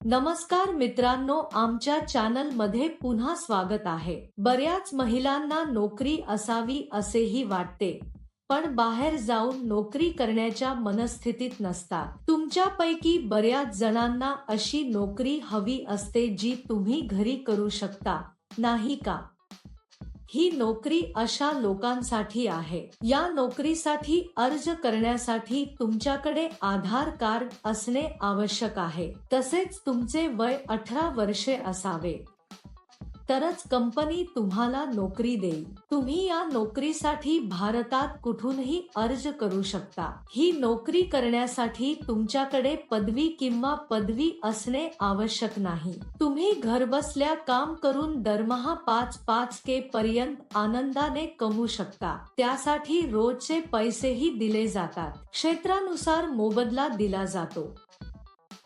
नमस्कार मित्रांनो आमच्या चॅनलमध्ये पुन्हा स्वागत आहे. बऱ्याच महिलांना नोकरी असावी असेही वाटते पण बाहेर जाऊन नोकरी करण्याच्या मनस्थितीत नसतात. तुमच्यापैकी बऱ्याच जणांना अशी नोकरी हवी असते जी तुम्ही घरी करू शकता नाही का? ही नोकरी अशा लोकांसाठी आहे. या नोकरीसाठी अर्ज करण्यासाठी तुमच्याकडे आधार कार्ड असणे आवश्यक आहे. तसेच तुमचे वय अठरा वर्षे असावे. तरच कंपनी तुम्हाला नोकरी देईल. तुम्ही या नोकरीसाठी भारतात कुठूनही अर्ज करू शकता. ही नोकरी करण्यासाठी तुमच्याकडे पदवी किंवा पदवी असणे आवश्यक नाही. तुम्ही घरबसल्या काम करून दरमहा पाच पाच के पर्यंत आनंदाने कमवू शकता. त्यासाठी रोजचे पैसेही दिले जातात. क्षेत्रानुसार मोबदला दिला जातो.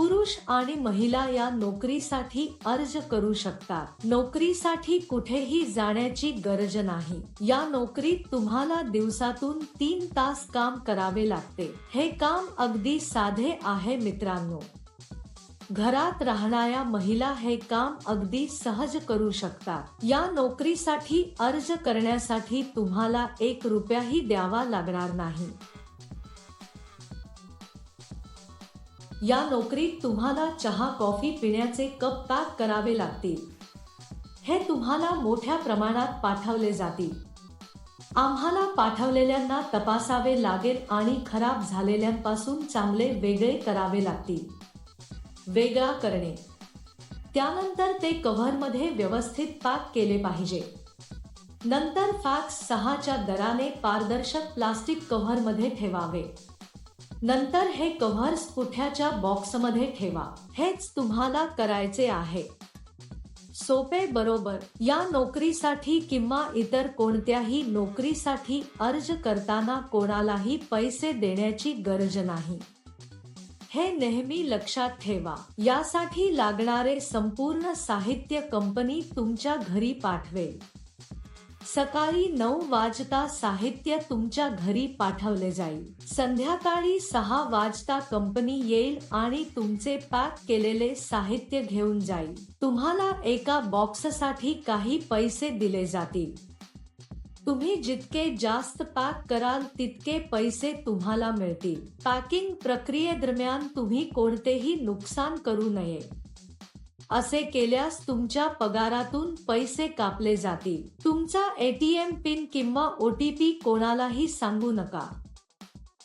पुरुष आणि महिला या नोकरीसाठी अर्ज करू शकतात. नोकरीसाठी कुठेही जाण्याची गरज नाही. या नोकरीत तुम्हाला दिवसातून तीन तास काम करावे लागते. हे काम अगदी साधे आहे मित्रांनो. घरात राहणाऱ्या महिला हे काम अगदी सहज करू शकतात. या नोकरीसाठी अर्ज करण्यासाठी तुम्हाला एक रुपयाही द्यावा लागणार नाही. या नोकरीत तुम्हाला चहा कॉफी पिण्याचे कप पॅक करावे लागतील. हे तुम्हाला मोठ्या प्रमाणात पाठवले जातील. आम्हाला पाठवलेल्यांना तपासावे लागेल आणि खराब झालेल्यांपासून चांगले वेगळे करावे लागतील. वेगळा करणे. त्यानंतर ते कव्हरमध्ये व्यवस्थित पॅक केले पाहिजे. नंतर फॅक्स सहाच्या दराने पारदर्शक प्लास्टिक कव्हरमध्ये ठेवावे. नंतर हे कव्हर्स पुठ्याच्या बॉक्समध्ये ठेवा. हेच तुम्हाला करायचे आहे. सोपे बरोबर. या नोकरीसाठी किंवा इतर कोणत्याही नोकरीसाठी अर्ज करताना कोणालाही पैसे देण्याची गरज नाही. हे नेहमी लक्षात ठेवा. यासाठी लागणारे संपूर्ण साहित्य कंपनी तुमच्या घरी पाठवेल. सकाळी नऊ वाजता साहित्य तुमच्या घरी पाठवले जाईल. संध्याकाळी सहा वाजता कंपनी येईल आणि तुमचे पॅक केलेले साहित्य घेऊन जाईल. तुम्हाला एका बॉक्ससाठी काही पैसे दिले जातील. तुम्ही जितके जास्त पॅक कराल तितके पैसे तुम्हाला मिळतील. पॅकिंग प्रक्रियेदरम्यान तुम्ही कोणतेही नुकसान करू नये. असे केल्यास तुमच्या पगारातून पैसे कापले जातील. तुमचा एटीएम पिन किंवा ओटीपी कोणालाही सांगू नका.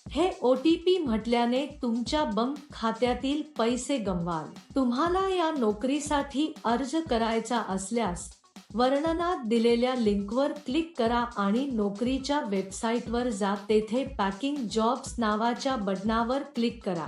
हे ओटीपी म्हटल्याने तुमच्या बँक खात्यातील पैसे गमवाल. तुम्हाला या नोकरीसाठी अर्ज करायचा असल्यास वर्णनात दिलेल्या लिंकवर क्लिक करा आणि नोकरीच्या वेबसाईटवर जा. तेथे पॅकिंग जॉब्स नावाच्या बटनावर क्लिक करा.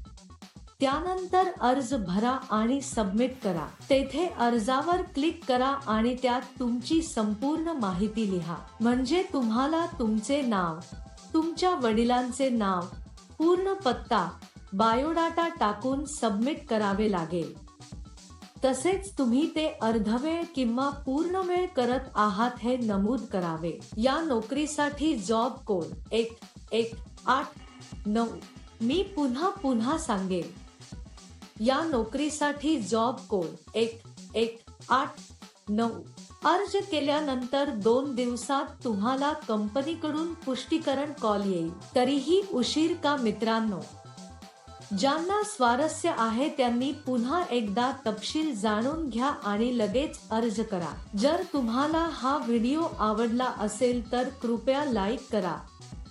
त्यानंतर अर्ज भरा आणि सबमिट करा. तेथे अर्जावर क्लिक करा आणि त्यात तुमची संपूर्ण माहिती लिहा. म्हणजे तुम्हाला तुमचे नाव तुमच्या वडिलांचे नाव पूर्ण पत्ता बायोडाटा टाकून सबमिट करावे लागेल. तसेच तुम्ही ते अर्धवेळ किंवा पूर्ण वेळ करत आहात हे नमूद करावे. या नोकरीसाठी जॉब कोड एक एक आठ नऊ. मी पुन्हा पुन्हा सांगेन. या नोकरीसाठी जॉब कोड एक एक आठ नऊ. अर्ज केल्यानंतर दोन दिवसात तुम्हाला कंपनीकडून पुष्टीकरण कॉल येईल. तरीही उशीर का मित्रांनो? ज्यांना स्वारस्य आहे त्यांनी पुन्हा एकदा तपशील जाणून घ्या आणि लगेच अर्ज करा. जर तुम्हाला हा व्हिडिओ आवडला असेल तर कृपया लाईक करा.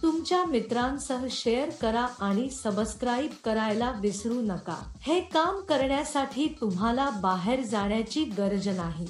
तुमच्या मित्रांसह शेअर करा आणि सबस्क्राईब करायला विसरू नका. हे काम करण्यासाठी तुम्हाला बाहेर जाण्याची गरज नाही.